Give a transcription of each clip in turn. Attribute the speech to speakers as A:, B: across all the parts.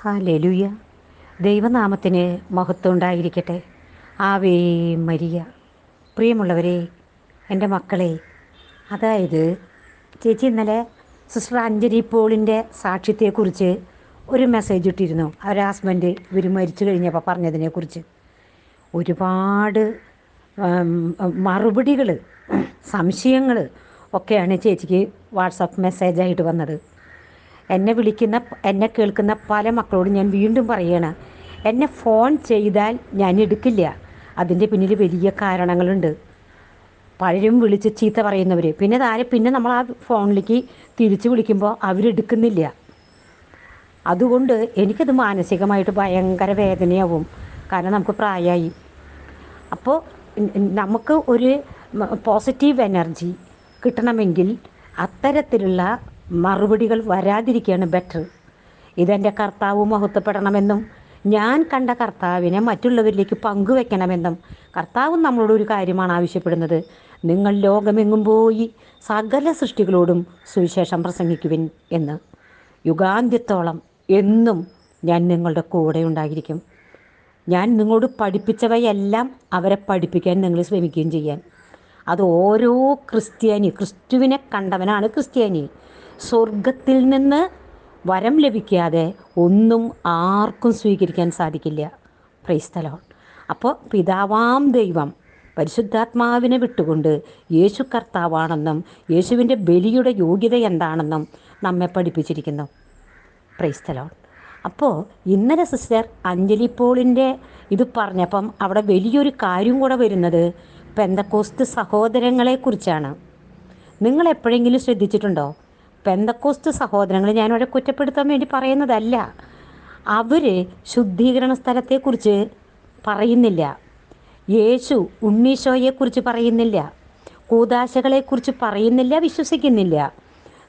A: Hallelujah. ദൈവനാമത്തിന് മഹത്വം ഉണ്ടായിരിക്കട്ടെ. Ave Maria. പ്രിയമുള്ളവരെ എന്റെ മക്കളെ അതായത് ചേച്ചി ഇന്നലെ സിസ്റ്റർ അഞ്ജലി പോളിന്റെ സാക്ഷ്യത്തെക്കുറിച്ച് ഒരു മെസ്സേജ് ഇട്ടിരുന്നു. അവരെ ഹസ്ബൻഡ് ഇവർ മരിച്ചു കഴിഞ്ഞപ്പോൾ പറഞ്ഞതിനെക്കുറിച്ച്. ഒരുപാട് മറുപടികൾ സംശയങ്ങൾ ഒക്കെയാണ് ചേച്ചിക്ക് വാട്സപ്പ് മെസ്സേജായിട്ട് വന്നത്. എന്നെ വിളിക്കുന്ന എന്നെ കേൾക്കുന്ന പല മക്കളോടും ഞാൻ വീണ്ടും പറയണം എന്നെ ഫോൺ ചെയ്താൽ ഞാൻ എടുക്കില്ല. അതിന്റെ പിന്നിൽ വലിയ കാരണങ്ങളുണ്ട്. പലരും വിളിച്ച് ചീത്ത പറയുന്നവർ പിന്നെ താരെ പിന്നെ നമ്മൾ ആ ഫോണിലേക്ക് തിരിച്ച് വിളിക്കുമ്പോൾ അവരെടുക്കുന്നില്ല അതുകൊണ്ട് എനിക്കത് മാനസികമായിട്ട് ഭയങ്കര വേദനയാവും. കാരണം നമുക്ക് പ്രായമായി അപ്പോൾ നമുക്ക് ഒരു പോസിറ്റീവ് എനർജി കിട്ടണമെങ്കിൽ അത്തരത്തിലുള്ള മറുപടികൾ വരാതിരിക്കുകയാണ് ബെറ്റർ ഇതെന്റെ കർത്താവ് മഹത്വപ്പെടണമെന്നും ഞാൻ കണ്ട കർത്താവിനെ മറ്റുള്ളവരിലേക്ക് പങ്കുവെക്കണമെന്നും കർത്താവ് നമ്മളോട് ഒരു കാര്യമാണ് ആവശ്യപ്പെടുന്നത്. നിങ്ങൾ ലോകമെങ്ങും പോയി സകല സൃഷ്ടികളോടും സുവിശേഷം പ്രസംഗിക്കുവിൻ എന്ന്. യുഗാന്ത്യത്തോളം എന്നും ഞാൻ നിങ്ങളുടെ കൂടെ ഉണ്ടായിരിക്കും. ഞാൻ നിങ്ങളോട് പഠിപ്പിച്ചവയെല്ലാം അവരെ പഠിപ്പിക്കാൻ നിങ്ങൾ ശ്രമിക്കുകയും ചെയ്യാൻ. അത് ഓരോ ക്രിസ്ത്യാനി ക്രിസ്തുവിനെ കണ്ടവനാണ് ക്രിസ്ത്യാനി. സ്വർഗത്തിൽ നിന്ന് വരം ലഭിക്കാതെ ഒന്നും ആർക്കും സ്വീകരിക്കാൻ സാധിക്കില്ല. പ്രൈസ്തലോൺ അപ്പോൾ പിതാവാം ദൈവം പരിശുദ്ധാത്മാവിനെ വിട്ടുകൊണ്ട് യേശു കർത്താവാണെന്നും യേശുവിന്റെ ബലിയുടെ യോഗ്യത എന്താണെന്നും നമ്മെ പഠിപ്പിച്ചിരിക്കുന്നു. പ്രൈസ്തലോൺ അപ്പോൾ ഇന്നലെ സിസ്റ്റർ അഞ്ജലി പോളിന്റെ ഇത് പറഞ്ഞപ്പം അവിടെ വലിയൊരു കാര്യം കൂടെ വരുന്നത് പെന്തക്കോസ്ത് സഹോദരങ്ങളെക്കുറിച്ചാണ് നിങ്ങൾ എപ്പോഴെങ്കിലും ശ്രദ്ധിച്ചിട്ടുണ്ടോ? പെന്തക്കോസ്ത് സഹോദരങ്ങൾ ഞാനിവിടെ കുറ്റപ്പെടുത്താൻ വേണ്ടി പറയുന്നതല്ല. അവർ ശുദ്ധീകരണ സ്ഥലത്തെക്കുറിച്ച് പറയുന്നില്ല. യേശു ഉണ്ണീശോയെക്കുറിച്ച് പറയുന്നില്ല. കൂതാശകളെക്കുറിച്ച് പറയുന്നില്ല വിശ്വസിക്കുന്നില്ല.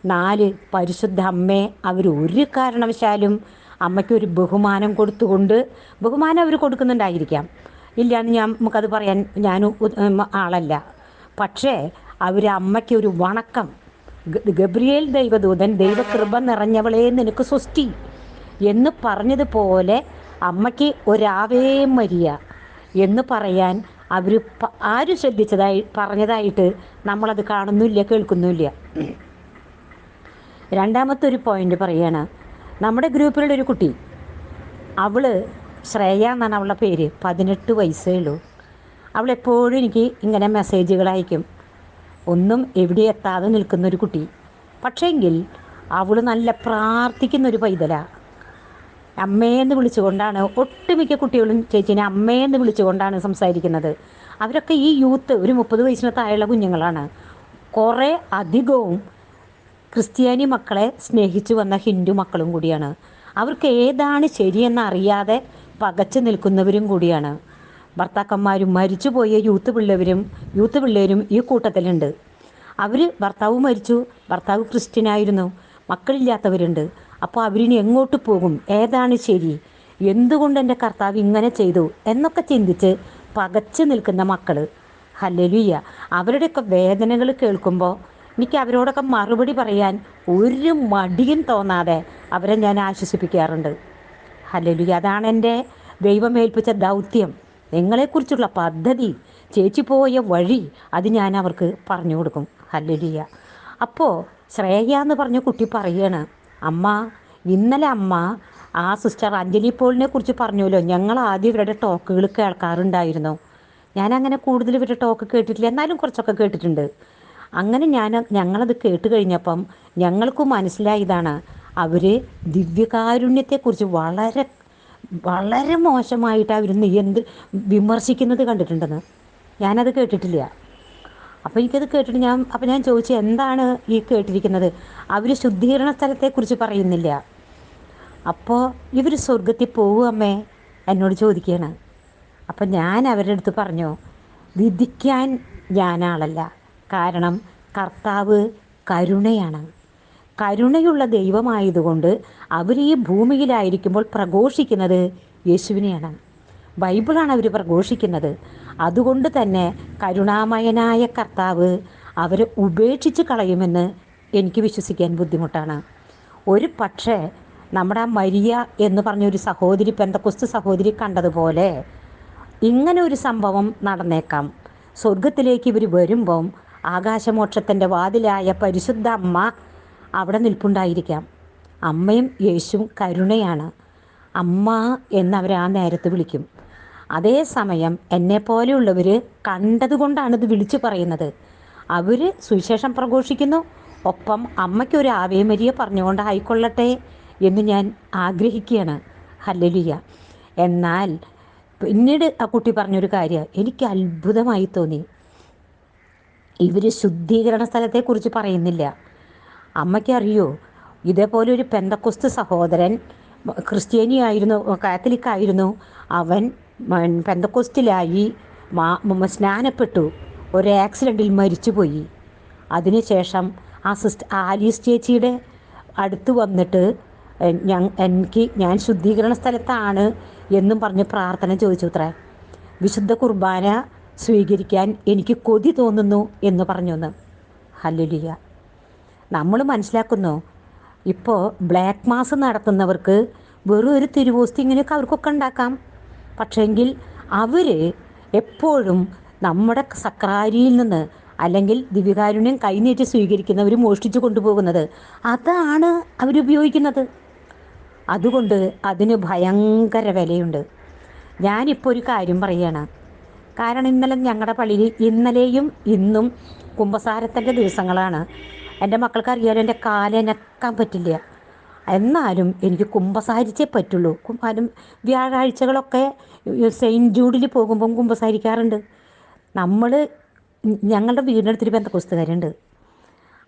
A: നാല് പരിശുദ്ധ അമ്മയെ അവർ ഒരു കാരണവശാലും അമ്മയ്ക്ക് ഒരു ബഹുമാനം കൊടുത്തുകൊണ്ട് ബഹുമാനം അവർ കൊടുക്കുന്നുണ്ടായിരിക്കാം. ഇല്ലയെന്ന് ഞാൻ നമുക്കത് പറയാൻ ഞാൻ ആളല്ല. പക്ഷേ അവർ അമ്മയ്ക്ക് ഒരു വണക്കം ഗബ്രിയേൽ ദൈവദൂതൻ ദൈവകൃപ നിറഞ്ഞവളെ നിനക്ക് സ്വസ്തി എന്ന് പറഞ്ഞതുപോലെ അമ്മയ്ക്ക് ഒരാവേ മരിയ എന്ന് പറയാൻ അവർ ആരും ശ്രദ്ധിച്ചതായി പറഞ്ഞതായിട്ട് നമ്മളത് കാണുന്നില്ല കേൾക്കുന്നില്ല രണ്ടാമത്തെ ഒരു പോയിന്റ് പറയാണ് നമ്മുടെ ഗ്രൂപ്പിലുള്ള ഒരു കുട്ടി അവൾ ശ്രേയ എന്നാണ് അവളുടെ പേര് പതിനെട്ട് വയസ്സേ ഉള്ളൂ. അവളെപ്പോഴും എനിക്ക് ഇങ്ങനെ മെസ്സേജുകൾ അയക്കും. ഒന്നും എവിടെ എത്താതെ നിൽക്കുന്ന ഒരു കുട്ടി. പക്ഷേങ്കിൽ അവൾ നല്ല പ്രാർത്ഥിക്കുന്നൊരു പൈതലാണ് അമ്മയെന്ന് വിളിച്ചുകൊണ്ടാണ് ഒട്ടുമിക്ക കുട്ടികളും ചേച്ചീനെ അമ്മയെന്ന് വിളിച്ചുകൊണ്ടാണ് സംസാരിക്കുന്നത്. അവരൊക്കെ ഈ യൂത്ത് ഒരു മുപ്പത് വയസ്സിന് താഴെയുള്ള കുഞ്ഞുങ്ങളാണ്. കുറേ അധികവും ക്രിസ്ത്യാനി മക്കളെ സ്നേഹിച്ചു വന്ന ഹിന്ദു മക്കളും കൂടിയാണ്. അവർക്ക് ഏതാണ് ശരിയെന്ന് അറിയാതെ പകച്ചു നിൽക്കുന്നവരും കൂടിയാണ്. ഭർത്താക്കന്മാരും മരിച്ചുപോയ യൂത്ത് പിള്ളേരും യൂത്ത് പിള്ളേരും ഈ കൂട്ടത്തിലുണ്ട്. അവർ ഭർത്താവ് മരിച്ചു. ഭർത്താവ് ക്രിസ്ത്യനായിരുന്നു. മക്കളില്ലാത്തവരുണ്ട്. അപ്പോൾ അവരിനി എങ്ങോട്ട് പോകും? ഏതാണ് ശരി? എന്തുകൊണ്ട് എന്റെ കർത്താവ് ഇങ്ങനെ ചെയ്തു? എന്നൊക്കെ ചിന്തിച്ച് പകച്ചു നിൽക്കുന്ന മക്കൾ ഹല്ലലുയ്യ. അവരുടെയൊക്കെ വേദനകൾ കേൾക്കുമ്പോൾ എനിക്ക് അവരോടൊക്കെ മറുപടി പറയാൻ ഒരു മടിയും തോന്നാതെ അവരെ ഞാൻ ആശ്വസിപ്പിക്കാറുണ്ട്. ഹല്ലലുയ്യ. അതാണ് എന്റെ ദൈവമേൽപ്പിച്ച ദൗത്യം. നിങ്ങളെക്കുറിച്ചുള്ള പദ്ധതി ചേച്ചി പോയ വഴി അത് ഞാൻ അവർക്ക് പറഞ്ഞു കൊടുക്കും. ഹല്ലലിയ. അപ്പോൾ ശ്രേയ എന്ന് പറഞ്ഞ കുട്ടി പറയാണ് അമ്മ ഇന്നലെ അമ്മ ആ സിസ്റ്റർ അഞ്ജലി പോളിനെ കുറിച്ച് പറഞ്ഞല്ലോ ഞങ്ങൾ ആദ്യം ഇവരുടെ ടോക്കുകൾ കേൾക്കാറുണ്ടായിരുന്നു. ഞാൻ അങ്ങനെ കൂടുതൽ ഇവരുടെ ടോക്ക് കേട്ടിട്ടില്ല. എന്നാലും കുറച്ചൊക്കെ കേട്ടിട്ടുണ്ട്. അങ്ങനെ ഞാൻ ഞങ്ങളത് കേട്ട് കഴിഞ്ഞപ്പം ഞങ്ങൾക്ക് മനസ്സിലായതാണ് അവർ ദിവ്യകാരുണ്യത്തെക്കുറിച്ച് വളരെ വളരെ മോശമായിട്ട് അവർ എന്ത് വിമർശിക്കുന്നത് കണ്ടിട്ടുണ്ടെന്ന്. ഞാനത് കേട്ടിട്ടില്ല. അപ്പോൾ എനിക്കത് കേട്ടിട്ട് ഞാൻ അപ്പോൾ ഞാൻ ചോദിച്ചു എന്താണ് ഈ കേട്ടിരിക്കുന്നത്? അവർ ശുദ്ധീകരണ സ്ഥലത്തെക്കുറിച്ച് പറയുന്നില്ല. അപ്പോൾ ഇവർ സ്വർഗത്തിൽ പോകും അമ്മേ എന്നോട് ചോദിക്കുകയാണ്. അപ്പം ഞാൻ അവരുടെ അടുത്ത് പറഞ്ഞു വിധിക്കാൻ ഞാനാളല്ല കാരണം കർത്താവ് കരുണയാണ്. കരുണയുള്ള ദൈവമായതുകൊണ്ട് അവർ ഈ ഭൂമിയിലായിരിക്കുമ്പോൾ പ്രഘോഷിക്കുന്നത് യേശുവിനെയാണ്. ബൈബിളാണ് അവർ പ്രഘോഷിക്കുന്നത്. അതുകൊണ്ട് തന്നെ കരുണാമയനായ കർത്താവ് അവരെ ഉപേക്ഷിച്ച് കളയുമെന്ന് എനിക്ക് വിശ്വസിക്കാൻ ബുദ്ധിമുട്ടാണ്. ഒരു പക്ഷേ നമ്മുടെ മരിയ എന്ന് പറഞ്ഞൊരു സഹോദരി പെന്തക്കുസ്തു സഹോദരി കണ്ടതുപോലെ ഇങ്ങനെ ഒരു സംഭവം നടന്നേക്കാം. സ്വർഗത്തിലേക്ക് ഇവർ വരുമ്പം ആകാശമോക്ഷത്തിന്റെ വാതിലായ പരിശുദ്ധ അമ്മ അവിടെ നിൽപ്പുണ്ടായിരിക്കാം. അമ്മയും യേശും കരുണയാണ്. അമ്മ എന്നവരെ ആ നേരത്ത് വിളിക്കും. അതേസമയം എന്നെപ്പോലെയുള്ളവർ കണ്ടതുകൊണ്ടാണ് ഇത് വിളിച്ചു പറയുന്നത്. അവർ സുവിശേഷം പ്രഘോഷിക്കുന്നു. ഒപ്പം അമ്മയ്ക്കൊരു ആവേമരിയെ പറഞ്ഞുകൊണ്ട് ആയിക്കൊള്ളട്ടെ എന്ന് ഞാൻ ആഗ്രഹിക്കുകയാണ്. ഹല്ലലിയ. എന്നാൽ പിന്നീട് ആ കുട്ടി പറഞ്ഞൊരു കാര്യം എനിക്ക് അത്ഭുതമായി തോന്നി. ഇവർ ശുദ്ധീകരണ സ്ഥലത്തെക്കുറിച്ച് പറയുന്നില്ല. അമ്മയ്ക്കറിയോ? ഇതേപോലെ ഒരു പെന്തക്കുസ്ത് സഹോദരൻ ക്രിസ്ത്യാനിയായിരുന്നു കാത്തലിക്കായിരുന്നു. അവൻ പെന്തക്കുസ്റ്റിലായി മാ സ്നാനപ്പെട്ടു. ഒരു ആക്സിഡന്റിൽ മരിച്ചുപോയി. അതിനുശേഷം ആ സിസ്റ്റർ ആലീസ് ചേച്ചിയുടെ അടുത്ത് വന്നിട്ട് ഞാൻ എനിക്ക് ഞാൻ ശുദ്ധീകരണ സ്ഥലത്താണ് എന്നും പറഞ്ഞ് പ്രാർത്ഥന ചോദിച്ചു അത്രേ വിശുദ്ധ കുർബാന സ്വീകരിക്കാൻ എനിക്ക് കൊതി തോന്നുന്നു എന്ന് പറഞ്ഞു ഒന്ന് ഹല്ലുലിയ. നമ്മൾ മനസ്സിലാക്കുന്നു. ഇപ്പോൾ ബ്ലാക്ക് മാസ് നടത്തുന്നവർക്ക് വെറും ഒരു തിരുവോസ്തി ഇങ്ങനെയൊക്കെ അവർക്കൊക്കെ ഉണ്ടാക്കാം. പക്ഷേങ്കിൽ അവർ എപ്പോഴും നമ്മുടെ സക്രാരിയിൽ നിന്ന് അല്ലെങ്കിൽ ദിവ്യകാരുണ്യം കൈനീട്ടി സ്വീകരിക്കുന്നവർ മോഷ്ടിച്ചു കൊണ്ടുപോകുന്നത്. അതാണ് അവരുപയോഗിക്കുന്നത് അതുകൊണ്ട് അതിന് ഭയങ്കര വിലയുണ്ട്. ഞാനിപ്പോൾ ഒരു കാര്യം പറയുകയാണ് കാരണം ഇന്നലെ ഞങ്ങളുടെ പള്ളിയിൽ ഇന്നലെയും ഇന്നും കുംഭസാരത്തിന്റെ ദിവസങ്ങളാണ്. എന്റെ മക്കൾക്ക് അറിയാലോ എന്റെ കാലനക്കാൻ പറ്റില്ല. എന്നാലും എനിക്ക് കുംഭസാരിച്ചേ പറ്റുള്ളൂ. കുംഭാരം വ്യാഴാഴ്ചകളൊക്കെ സെയിന്റ് ജൂഡിൽ പോകുമ്പം കുംഭസാരിക്കാറുണ്ട് നമ്മൾ ഞങ്ങളുടെ വീടിനടുത്തൊരു ബന്ധക്കുസ്തുകാരുണ്ട്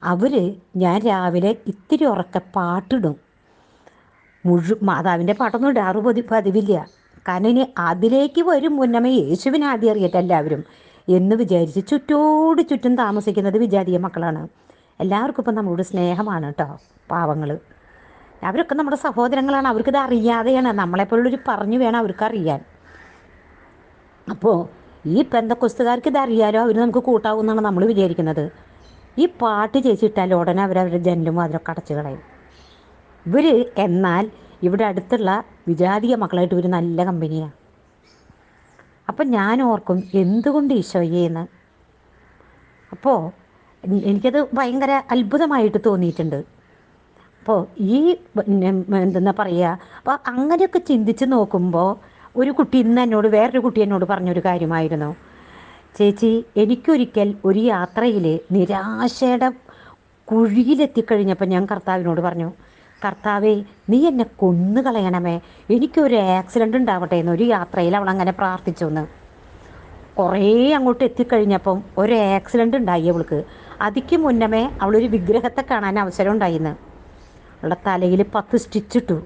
A: അവർ ഞാൻ രാവിലെ ഇത്തിരി ഉറക്കെ പാട്ടിടും. മുഴു മാതാവിന്റെ പാട്ടൊന്നും ഇടാറ് പതി പതിവില്ല. കാരണം ഇനി അതിലേക്ക് വരും മുന്നമേ യേശുവിനെ ആദ്യം അറിയട്ടെ എല്ലാവരും എന്ന് വിചാരിച്ച് ചുറ്റോട് ചുറ്റും താമസിക്കുന്നത് വിജാതീയ മക്കളാണ്. എല്ലാവർക്കും ഇപ്പം നമ്മളോട് സ്നേഹമാണ് കേട്ടോ പാവങ്ങൾ അവരൊക്കെ നമ്മുടെ സഹോദരങ്ങളാണ് അവർക്കിത് അറിയാതെയാണ്. നമ്മളെപ്പോലുള്ളൊരു പറഞ്ഞു വേണം അവർക്ക് അറിയാൻ അപ്പോൾ ഈ പെന്തക്കൊസ്തുകാർക്ക് ഇത് അറിയാലോ അവർ നമുക്ക് കൂട്ടാവുമെന്നാണ് നമ്മൾ വിചാരിക്കുന്നത്. ഈ പാട്ട് ചേച്ചിട്ടാൽ ഉടനെ അവരവരുടെ ജനലും അതിലൊക്കെ അടച്ചു കളയും. ഇവർ എന്നാൽ ഇവിടെ അടുത്തുള്ള വിജാതീയ മക്കളായിട്ട് ഇവർ നല്ല കമ്പനിയാണ് അപ്പം ഞാൻ ഓർക്കും എന്തുകൊണ്ട് ഈശോയെന്ന് അപ്പോൾ എനിക്കത് ഭയങ്കര അത്ഭുതമായിട്ട് തോന്നിയിട്ടുണ്ട്. അപ്പോൾ ഈ എന്തെന്നാ പറയുക അപ്പോൾ അങ്ങനെയൊക്കെ ചിന്തിച്ച് നോക്കുമ്പോൾ ഒരു കുട്ടി ഇന്ന് എന്നോട് വേറൊരു കുട്ടി എന്നോട് പറഞ്ഞൊരു കാര്യമായിരുന്നു. ചേച്ചി എനിക്കൊരിക്കൽ ഒരു യാത്രയിൽ നിരാശയുടെ കുഴിയിലെത്തിക്കഴിഞ്ഞപ്പോൾ ഞാൻ കർത്താവിനോട് പറഞ്ഞു കർത്താവേ നീ എന്നെ കൊന്നു കളയണമേ എനിക്കൊരു ആക്സിഡന്റ് ഉണ്ടാവട്ടെ എന്ന് ഒരു യാത്രയിൽ അവൾ അങ്ങനെ പ്രാർത്ഥിച്ചു എന്ന് കുറേ അങ്ങോട്ട് എത്തിക്കഴിഞ്ഞപ്പം ഒരു ആക്സിഡന്റ് ഉണ്ടായി അവൾക്ക്. അതിക്ക് മുന്നമേ അവളൊരു വിഗ്രഹത്തെ കാണാൻ അവസരം ഉണ്ടായിന്ന്. അവളുടെ തലയിൽ പത്ത് സ്റ്റിച്ചിട്ടു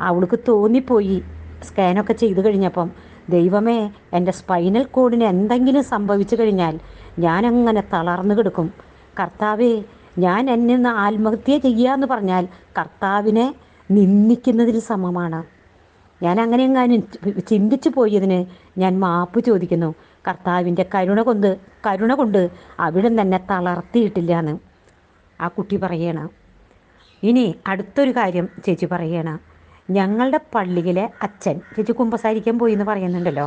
A: അവൾക്ക് തോന്നിപ്പോയി. സ്കാനൊക്കെ ചെയ്തു കഴിഞ്ഞപ്പം ദൈവമേ എന്റെ സ്പൈനൽ കോഡിന് എന്തെങ്കിലും സംഭവിച്ചു കഴിഞ്ഞാൽ ഞാൻ അങ്ങനെ തളർന്നു കിടക്കും. കർത്താവേ ഞാൻ എന്നെ ആത്മഹത്യ ചെയ്യാന്ന് പറഞ്ഞാൽ കർത്താവിനെ നിന്ദിക്കുന്നതിന് സമമാണ്. ഞാൻ അങ്ങനെ എങ്ങാനും ചിന്തിച്ചു പോയതിന് ഞാൻ മാപ്പ് ചോദിക്കുന്നു. കർത്താവിന്റെ കരുണ കൊണ്ട് കരുണ കൊണ്ട് അവിടെ തന്നെ തളർത്തിയിട്ടില്ല എന്ന് ആ കുട്ടി പറയണം. ഇനി അടുത്തൊരു കാര്യം ചേച്ചി പറയണം. ഞങ്ങളുടെ പള്ളിയിലെ അച്ഛൻ ചേച്ചി കുമ്പസാരിക്കാൻ പോയി എന്ന് പറയുന്നുണ്ടല്ലോ.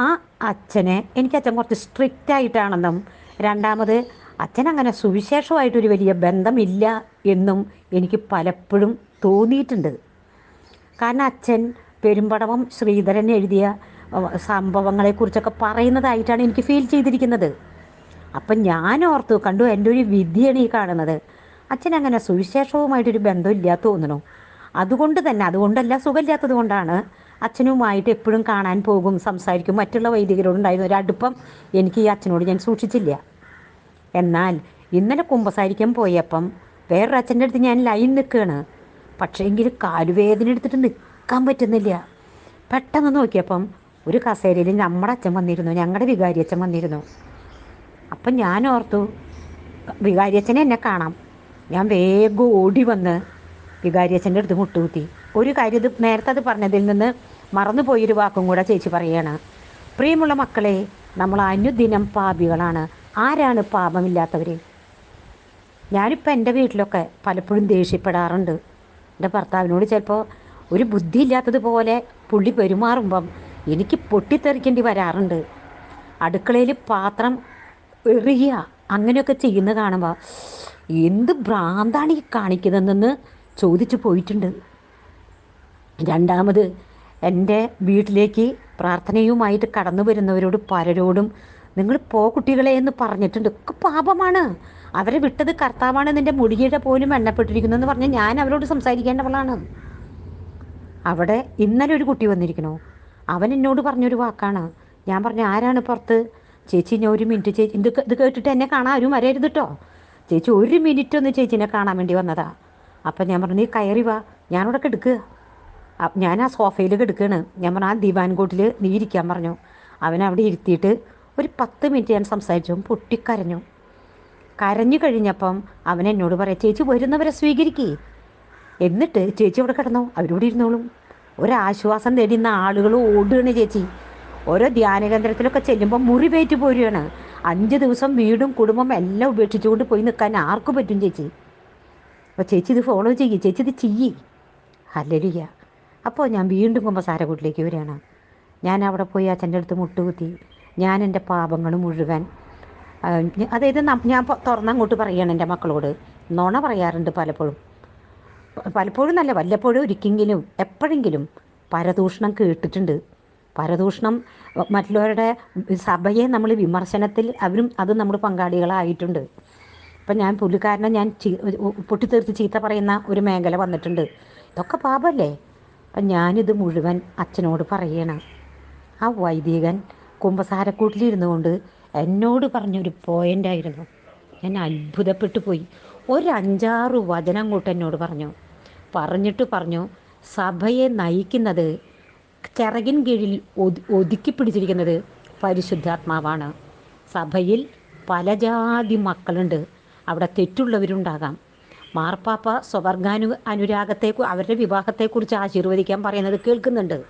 A: ആ അച്ഛനെ എനിക്ക് അച്ഛൻ കുറച്ച് സ്ട്രിക്റ്റ് ആയിട്ടാണെന്നും രണ്ടാമത് അച്ഛൻ അങ്ങനെ സുവിശേഷമായിട്ടൊരു വലിയ ബന്ധമില്ല എന്നും എനിക്ക് പലപ്പോഴും തോന്നിയിട്ടുണ്ട്. കാരണം അച്ഛൻ പെരുമ്പടവം ശ്രീധരൻ എഴുതിയ സംഭവങ്ങളെക്കുറിച്ചൊക്കെ പറയുന്നതായിട്ടാണ് എനിക്ക് ഫീൽ ചെയ്തിരിക്കുന്നത്. അപ്പം ഞാൻ ഓർത്തു കണ്ടു എന്റെ ഒരു വിദ്യയാണ് ഈ കാണുന്നത്. അച്ഛൻ അങ്ങനെ സുവിശേഷവുമായിട്ടൊരു ബന്ധമില്ല തോന്നുന്നു. അതുകൊണ്ട് തന്നെ അതുകൊണ്ടല്ല സുഖമില്ലാത്തത് കൊണ്ടാണ് അച്ഛനുമായിട്ട് എപ്പോഴും കാണാൻ പോകും സംസാരിക്കും. മറ്റുള്ള വൈദികരോടുണ്ടായിരുന്ന ഒരു അടുപ്പം എനിക്ക് ഈ അച്ഛനോട് ഞാൻ സൂക്ഷിച്ചില്ല. എന്നാൽ ഇന്നലെ കുമ്പസാരിക്കാൻ പോയപ്പം വേറൊരു അച്ഛന്റെ അടുത്ത് ഞാൻ ലൈൻ നിൽക്കുകയാണ്. പക്ഷേ എങ്കിൽ കാലുവേദന എടുത്തിട്ട് നിൽക്കാൻ പറ്റുന്നില്ല. പെട്ടെന്ന് നോക്കിയപ്പം ഒരു കസേരയിൽ നമ്മുടെ അച്ഛൻ വന്നിരുന്നു ഞങ്ങളുടെ വികാരി അച്ഛൻ വന്നിരുന്നു. അപ്പം ഞാൻ ഓർത്തു വികാരി അച്ഛനെ എന്നെ കാണാം. ഞാൻ വേഗം ഓടി വന്ന് വികാരിയച്ഛന്റെ അടുത്ത് മുട്ടുകുത്തി. ഒരു കാര്യം ഇത് നേരത്തെ അത് പറഞ്ഞതിൽ നിന്ന് മറന്നുപോയൊരു വാക്കും കൂടെ ചേച്ചി പറയുകയാണ് പ്രിയമുള്ള മക്കളെ നമ്മൾ അനുദിനം പാപികളാണ്. ആരാണ് പാപമില്ലാത്തവർ ഞാനിപ്പോൾ എന്റെ വീട്ടിലൊക്കെ പലപ്പോഴും ദേഷ്യപ്പെടാറുണ്ട്. എന്റെ ഭർത്താവിനോട് ചിലപ്പോൾ ഒരു ബുദ്ധിയില്ലാത്തതുപോലെ പുള്ളി പെരുമാറുമ്പം എനിക്ക് പൊട്ടിത്തെറിക്കേണ്ടി വരാറുണ്ട്. അടുക്കളയിൽ പാത്രം എറിയുക അങ്ങനെയൊക്കെ ചെയ്യുന്ന കാണുമ്പോൾ എന്ത് ഭ്രാന്താണ് ഈ കാണിക്കുന്നതെന്ന് ചോദിച്ചു പോയിട്ടുണ്ട്. രണ്ടാമത് എന്റെ വീട്ടിലേക്ക് പ്രാർത്ഥനയുമായിട്ട് കടന്നു വരുന്നവരോട് പലരോടും നിങ്ങൾ പോ കുട്ടികളെ എന്ന് പറഞ്ഞിട്ടുണ്ട്. ഒക്കെ പാപമാണ്. അവരെ വിട്ടത് കർത്താവാണ് നിന്റെ മുടിയുടെ പോലും എണ്ണപ്പെട്ടിരിക്കുന്നു എന്ന് പറഞ്ഞ് ഞാൻ അവരോട് സംസാരിക്കേണ്ടവളാണ്. അവിടെ ഇന്നലെ ഒരു കുട്ടി വന്നിരിക്കണു അവൻ എന്നോട് പറഞ്ഞൊരു വാക്കാണ്. ഞാൻ പറഞ്ഞു ആരാണ് പുറത്ത്? ചേച്ചി ഞാൻ ഒരു മിനിറ്റ് ചേച്ചി. ഇത് ഇത് കേട്ടിട്ട് എന്നെ കാണാൻ ആരും വരരുത് കേട്ടോ ചേച്ചി ഒരു മിനിറ്റ് ഒന്ന് ചേച്ചിനെ കാണാൻ വേണ്ടി വന്നതാ. അപ്പം ഞാൻ പറഞ്ഞു നീ കയറി വാ ഞാനിവിടെ കിടക്കുക ഞാൻ ആ സോഫയിൽ കിടക്കുകയാണ് ഞാൻ പറഞ്ഞു ആ ദിവാൻ കോട്ടിൽ നീ ഇരിക്കാൻ പറഞ്ഞു. അവൻ അവിടെ ഇരുത്തിയിട്ട് ഒരു പത്ത് മിനിറ്റ് ഞാൻ സംസാരിച്ചു. പൊട്ടിക്കരഞ്ഞു. കരഞ്ഞു കഴിഞ്ഞപ്പം അവൻ എന്നോട് പറയാം ചേച്ചി വരുന്നവരെ സ്വീകരിക്കേ. എന്നിട്ട് ചേച്ചി അവിടെ കിടന്നോ. അവരോട് ഇരുന്നോളും. ഒരാശ്വാസം തേടിയുന്ന ആളുകൾ ഓടുകയാണ് ചേച്ചി. ഓരോ ധ്യാന കേന്ദ്രത്തിലൊക്കെ ചെല്ലുമ്പോൾ മുറിവേറ്റ് പോരുകയാണ് അഞ്ച് ദിവസം വീടും കുടുംബം എല്ലാം ഉപേക്ഷിച്ചുകൊണ്ട് പോയി നിൽക്കാൻ ആർക്ക് പറ്റും ചേച്ചി? അപ്പോൾ ചേച്ചി ഇത് ഫോളോ ചെയ്യ്. ചേച്ചി ഇത് ചെയ്യ്. അല്ലരിക അപ്പോൾ ഞാൻ വീണ്ടും കുമ്പസാരക്കൂട്ടിലേക്ക് വരികയാണ്. ഞാൻ അവിടെ പോയി അച്ഛന്റെ അടുത്ത് മുട്ടുകുത്തി ഞാൻ എന്റെ പാപങ്ങൾ മുഴുവൻ അതായത് ഞാൻ തുറന്നങ്ങോട്ട് പറയുകയാണ് എന്റെ മക്കളോട്. നുണ പറയാറുണ്ട് പലപ്പോഴും. പലപ്പോഴും നല്ല വല്ലപ്പോഴും ഒരിക്കെങ്കിലും എപ്പോഴെങ്കിലും പരദൂഷണം കേട്ടിട്ടുണ്ട്. പരദൂഷണം മറ്റുള്ളവരുടെ സഭയെ നമ്മൾ വിമർശനത്തിൽ അവരും അത് നമ്മൾ പങ്കാളികളായിട്ടുണ്ട്. ഇപ്പം ഞാൻ പുള്ളിക്കാരനെ ഞാൻ പൊട്ടിത്തെറിച്ച് ചീത്ത പറയുന്ന ഒരു മേഖല വന്നിട്ടുണ്ട്. ഇതൊക്കെ പാപല്ലേ അപ്പം ഞാനിത് മുഴുവൻ അച്ഛനോട് പറയണം. ആ വൈദികൻ കുമ്പസാരക്കൂട്ടിലിരുന്നു കൊണ്ട് എന്നോട് പറഞ്ഞൊരു പോയിന്റായിരുന്നു ഞാൻ അത്ഭുതപ്പെട്ടു പോയി. ഒരു അഞ്ചാറ് വചനം അങ്ങോട്ട് എന്നോട് പറഞ്ഞു. പറഞ്ഞിട്ട് പറഞ്ഞു സഭയെ നയിക്കുന്നത് ചിറകിൻ കീഴിൽ ഒതുക്കി പിടിച്ചിരിക്കുന്നത് പരിശുദ്ധാത്മാവാണ്. സഭയിൽ പല ജാതി മക്കളുണ്ട്. അവിടെ തെറ്റുള്ളവരുണ്ടാകാം. മാർപ്പാപ്പ സ്വവർഗാനു അനുരാഗത്തെ അവരുടെ വിവാഹത്തെക്കുറിച്ച് ആശീർവദിക്കാൻ പറയുന്നത് കേൾക്കുന്നുണ്ട്.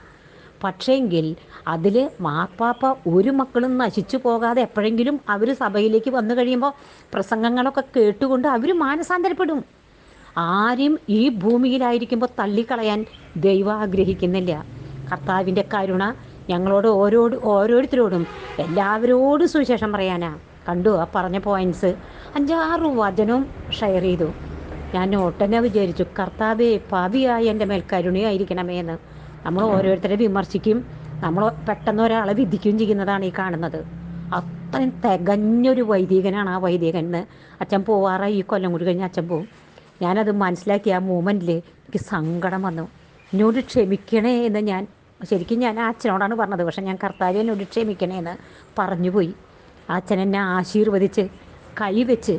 A: പക്ഷേങ്കിൽ അതിൽ മാർപ്പാപ്പ ഒരു മക്കളും നശിച്ചു പോകാതെ എപ്പോഴെങ്കിലും അവർ സഭയിലേക്ക് വന്നു കഴിയുമ്പോൾ പ്രസംഗങ്ങളൊക്കെ കേട്ടുകൊണ്ട് അവർ മാനസാന്തരപ്പെടും. ആരും ഈ ഭൂമിയിലായിരിക്കുമ്പോൾ തള്ളിക്കളയാൻ ദൈവം ആഗ്രഹിക്കുന്നില്ല. കർത്താവിന്റെ കരുണ ഞങ്ങളോട് ഓരോ ഓരോരുത്തരോടും എല്ലാവരോടും സുവിശേഷം പറയാനാ. കണ്ടു ആ പറഞ്ഞ പോയിന്റ്സ് അഞ്ചാറ് വചനവും ഷെയർ ചെയ്തു. ഞാൻ ഒട്ടനെ വിചാരിച്ചു കർത്താവെ പാപിയായി എന്റെ മേൽ കരുണയായിരിക്കണമേ എന്ന്. നമ്മൾ ഓരോരുത്തരെ വിമർശിക്കും നമ്മൾ പെട്ടെന്ന് ഒരാളെ വിധിക്കുകയും ചെയ്യുന്നതാണ് ഈ കാണുന്നത്. അത്രയും തികഞ്ഞൊരു വൈദികനാണ് ആ വൈദികൻ എന്ന്. അച്ഛൻ പോവാറായി ഈ കൊല്ലം കൂടി കഴിഞ്ഞ് അച്ഛൻ പോവും. ഞാനത് മനസ്സിലാക്കിയ ആ മൂമെന്റിൽ എനിക്ക് സങ്കടം വന്നു. എന്നോട് ക്ഷമിക്കണേ എന്ന് ഞാൻ ശരിക്കും ഞാൻ അച്ഛനോടാണ് പറഞ്ഞത്. പക്ഷേ ഞാൻ കർത്താവ് എന്നോട് ക്ഷമിക്കണേ എന്ന് പറഞ്ഞു പോയി. അച്ഛൻ എന്നെ ആശീർവദിച്ച് കൈവച്ച്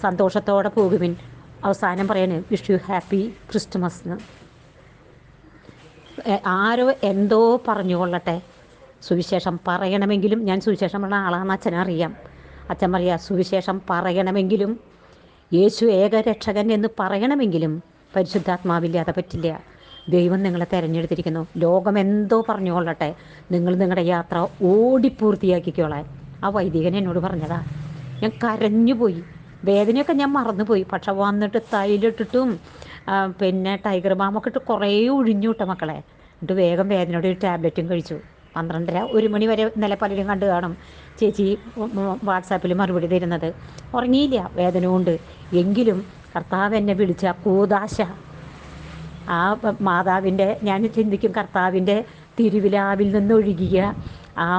A: സന്തോഷത്തോടെ പോകുവിൻ. അവസാനം പറയാൻ വിഷ് യു ഹാപ്പി ക്രിസ്തുമസ് എന്ന്. ആരോ എന്തോ പറഞ്ഞുകൊള്ളട്ടെ. സുവിശേഷം പറയണമെങ്കിലും ഞാൻ സുവിശേഷമുള്ള ആളാണെന്ന് അച്ഛനറിയാം. അച്ഛൻ പറയാ സുവിശേഷം പറയണമെങ്കിലും യേശു ഏകരക്ഷകൻ എന്ന് പറയണമെങ്കിലും പരിശുദ്ധാത്മാവില്ലാതെ പറ്റില്ല. ദൈവം നിങ്ങളെ തിരഞ്ഞെടുത്തിരിക്കുന്നു. ലോകം എന്തോ പറഞ്ഞുകൊള്ളട്ടെ. നിങ്ങൾ നിങ്ങളുടെ യാത്ര ഓടി പൂർത്തിയാക്കിക്കോളാൻ. ആ വൈദികൻ എന്നോട് പറഞ്ഞതാ ഞാൻ കരഞ്ഞുപോയി. വേദനയൊക്കെ ഞാൻ മറന്നുപോയി. പക്ഷെ വന്നിട്ട് തൈലിട്ടിട്ടും പിന്നെ ടൈഗർ ബാമൊക്കെ ഇട്ട് കുറേ ഒഴിഞ്ഞു വിട്ട മക്കളെ. എന്നിട്ട് വേഗം വേദനയുടെ ഒരു ടാബ്ലറ്റും കഴിച്ചു. പന്ത്രണ്ടര ഒരു മണി വരെ ഇന്നലെ പലരും കണ്ടു കാണും. ചേച്ചി വാട്സാപ്പിൽ മറുപടി തരുന്നത്. ഉറങ്ങിയില്ല വേദന കൊണ്ട് എങ്കിലും കർത്താവ് എന്നെ വിളിച്ച കൂതാശ ആ മാതാവിന്റെ ഞാൻ ചിന്തിക്കും കർത്താവിന്റെ തിരുവിലാവിൽ നിന്നൊഴുകിയ ആ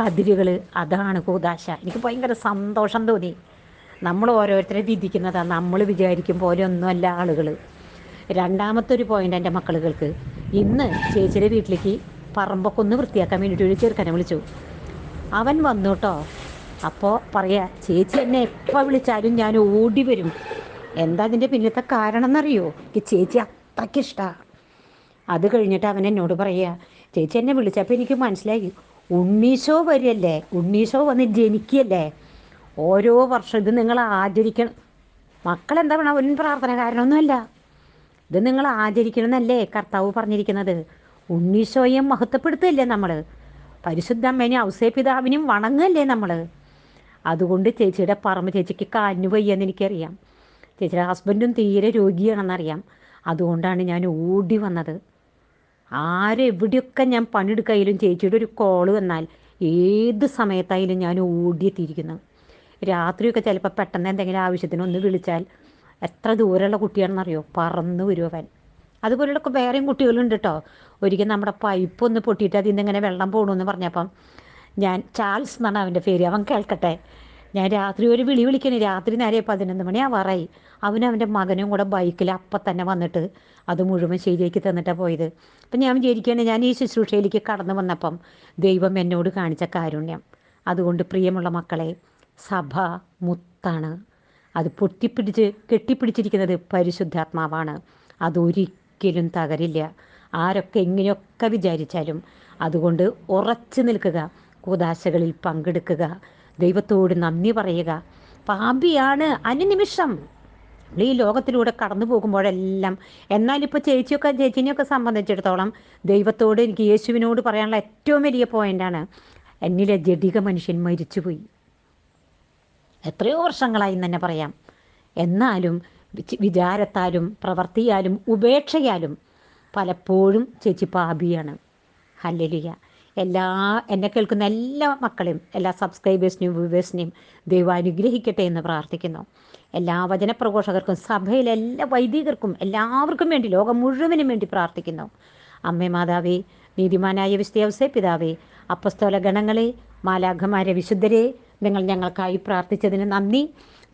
A: കതിരുകൾ അതാണ് കൂതാശ എനിക്ക് ഭയങ്കര സന്തോഷം തോന്നി. നമ്മൾ ഓരോരുത്തരെ വിധിക്കുന്നതാണ് നമ്മൾ വിചാരിക്കും പോലെ ഒന്നുമല്ല ആളുകൾ രണ്ടാമത്തെ ഒരു പോയിന്റ് എന്റെ മക്കളുകൾക്ക് ഇന്ന് ചേച്ചിയുടെ വീട്ടിലേക്ക് പറമ്പൊക്കെ ഒന്ന് വൃത്തിയാക്കാൻ വേണ്ടിയിട്ട് ഒരു ചെറുക്കനെ വിളിച്ചു. അവൻ വന്നു കേട്ടോ അപ്പോൾ പറയാ ചേച്ചി എന്നെ എപ്പോൾ വിളിച്ചാലും ഞാൻ ഓടി വരും. എന്താ അതിന്റെ പിന്നത്തെ കാരണം എന്നറിയോ ചേച്ചി അത്രയ്ക്ക് ഇഷ്ടമാണ് അത് കഴിഞ്ഞിട്ട് അവൻ എന്നോട് പറയുക ചേച്ചി എന്നെ വിളിച്ചപ്പോൾ എനിക്ക് മനസ്സിലായി. ഉണ്ണീശോ വരികയല്ലേ ഉണ്ണീശോ വന്ന് ജനിക്കുകയല്ലേ ഓരോ വർഷം ഇത് നിങ്ങൾ ആചരിക്കണം. മക്കളെന്താ വേണം? അവൻ പ്രാർത്ഥനകാരനൊന്നുമല്ല. ഇത് നിങ്ങൾ ആചരിക്കണം എന്നല്ലേ കർത്താവ് പറഞ്ഞിരിക്കുന്നത്? ഉണ്ണീശോയെ മഹത്വപ്പെടുത്തുകയല്ലേ നമ്മൾ പരിശുദ്ധ അമ്മേനെ ഔസേപിതാവിനും വണങ്ങല്ലേ നമ്മൾ അതുകൊണ്ട് ചേച്ചിയുടെ പറമ്പ് ചേച്ചിക്ക് കാഞ്ഞു വയ്യെന്ന് എനിക്കറിയാം. ചേച്ചിയുടെ ഹസ്ബൻഡും തീരെ രോഗിയാണെന്നറിയാം. അതുകൊണ്ടാണ് ഞാൻ ഓടി വന്നത്. ആരെവിടെയൊക്കെ ഞാൻ പണിയെടുക്കായാലും ചേച്ചിയുടെ ഒരു കോൾ വന്നാൽ ഏത് സമയത്തായാലും ഞാൻ ഓടിയെത്തിയിരിക്കുന്നു. രാത്രിയൊക്കെ ചിലപ്പോൾ പെട്ടെന്ന് എന്തെങ്കിലും ആവശ്യത്തിന് ഒന്ന് വിളിച്ചാൽ എത്ര ദൂരമുള്ള കുട്ടിയാണെന്നറിയോ? പറന്ന് വരുവൻ അതുപോലുള്ള വേറെയും കുട്ടികളുണ്ട് കേട്ടോ ഒരിക്കൽ നമ്മുടെ പൈപ്പ് ഒന്ന് പൊട്ടിയിട്ട് അതിൽ ഇങ്ങനെ വെള്ളം പോകണമെന്ന് പറഞ്ഞപ്പം ഞാൻ ചാൾസ് എന്നാണ് അവന്റെ പേര് അവൻ കേൾക്കട്ടെ. ഞാൻ രാത്രി ഒരു വിളി വിളിക്കണേ രാത്രി നേരെ പതിനൊന്ന് മണി ആവാറായി. അവനും അവന്റെ മകനും കൂടെ ബൈക്കിൽ അപ്പം തന്നെ വന്നിട്ട് അത് മുഴുവൻ ശരിയാക്കി തന്നിട്ടാണ് പോയത്. അപ്പം ഞാൻ വിചാരിക്കുകയാണ് ഞാൻ ഈ ശുശ്രൂഷയിലേക്ക് കടന്നു വന്നപ്പം ദൈവം എന്നോട് കാണിച്ച കാരുണ്യം. അതുകൊണ്ട് പ്രിയമുള്ള മക്കളെ സഭ മുത്താണ്. അത് പൊട്ടിപ്പിടിച്ച് കെട്ടിപ്പിടിച്ചിരിക്കുന്നത് പരിശുദ്ധാത്മാവാണ്. അതൊരിക്കലും തകരില്ല. ആരൊക്കെ എങ്ങനെയൊക്കെ വിചാരിച്ചാലും അതുകൊണ്ട് ഉറച്ചു നിൽക്കുക കൂതാശകളിൽ പങ്കെടുക്കുക ദൈവത്തോട് നന്ദി പറയുക. പാപിയാണ് അനുനിമിഷം. ഈ ലോകത്തിലൂടെ കടന്നു പോകുമ്പോഴെല്ലാം എന്നാലിപ്പോൾ ചേച്ചിയൊക്കെ ചേച്ചിനെയൊക്കെ സംബന്ധിച്ചിടത്തോളം ദൈവത്തോട് എനിക്ക് യേശുവിനോട് പറയാനുള്ള ഏറ്റവും വലിയ പോയിന്റാണ് എന്നിലെ ജഡിക മനുഷ്യൻ മരിച്ചുപോയി. എത്രയോ വർഷങ്ങളായി എന്ന് തന്നെ പറയാം. എന്നാലും വിചാരത്താലും പ്രവർത്തിയാലും ഉപേക്ഷയാലും പലപ്പോഴും ചേച്ചി പാപിയാണ്. ഹല്ലലിയ. എല്ലാ എന്നെ കേൾക്കുന്ന എല്ലാ മക്കളെയും എല്ലാ സബ്സ്ക്രൈബേഴ്സിനെയും വ്യൂവേഴ്സിനെയും ദൈവം അനുഗ്രഹിക്കട്ടെ എന്ന് പ്രാർത്ഥിക്കുന്നു. എല്ലാ വചനപ്രഘോഷകർക്കും സഭയിലെ എല്ലാ വൈദികർക്കും എല്ലാവർക്കും വേണ്ടി ലോകം മുഴുവനും വേണ്ടി പ്രാർത്ഥിക്കുന്നു. അമ്മേ മാതാവേ നീതിമാനായ വിസ്തയവസേ പിതാവേ അപ്പസ്തോല ഗണങ്ങളെ മാലാഖമാരെ വിശുദ്ധരെ നിങ്ങൾ ഞങ്ങൾക്കായി പ്രാർത്ഥിച്ചതിന് നന്ദി.